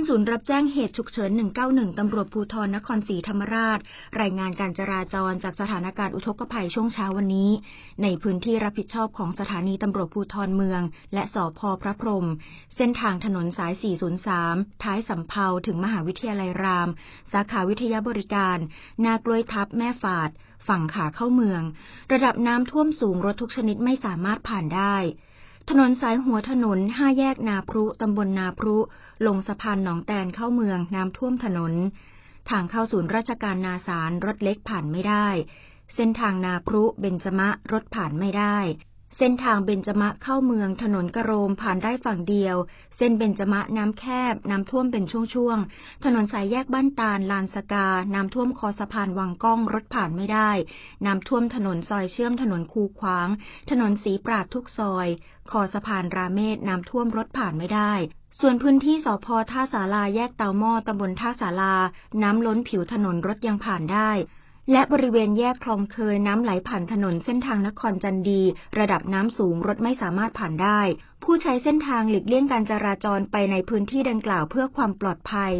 านศูนย์รับแจ้งเหตุฉุกเฉิน 191 ตำรวจภูธรนครศรีธรรมราช รายงานการจราจรจากสถานการณ์อุทกภัยช่วงเช้าวันนี้ ในพื้นที่รับผิดชอบของสถานีตำรวจภูธรเมือง และสพพระพรม เส้นทางถนนสาย 403 ท้ายสำเภาถึงมหาวิทยาลัยราม สาขาวิทยาบริการ นากล้วยทับแม่ฝาด ฝั่งขาเข้าเมือง ระดับน้ำท่วมสูงรถทุกชนิดไม่สามารถผ่านได้ ถนนสายหัวถนนห้าแยกนาพรุตำบลนาพรุ ลงสะพานหนองแตนเข้าเมืองน้ำท่วมถนน ทางเข้าศูนย์ราชการนาสารรถเล็กผ่านไม่ได้ เส้นทางนาพรุเบญจมะรถผ่านไม่ได้ เส้นทางเบญจมะเข้าเมืองถนนกระโรมผ่านได้ฝั่งเดียว เส้นเบญจมะน้ำแคบ น้ำท่วมเป็นช่วงๆ ถนนสายแยกบ้านตาลลานสกา น้ำท่วมคอสะพานวังก้องรถผ่านไม่ได้ น้ำท่วมถนนซอยเชื่อมถนนคูขวาง ถนนสีปราดทุกซอย คอสะพานราเมศน้ำท่วมรถผ่านไม่ได้ส่วนพื้นที่สพท่าสาราแยกเตาหม้อตำบลท่าสาราน้ำล้นผิวถนนรถยังผ่านได้ และบริเวณแยกคลองเคยน้ำไหลผ่านถนนเส้นทางนครจันดี ระดับน้ำสูงรถไม่สามารถผ่านได้ ผู้ใช้เส้นทางหลีกเลี่ยงการจราจรไปในพื้นที่ดังกล่าวเพื่อความปลอดภัย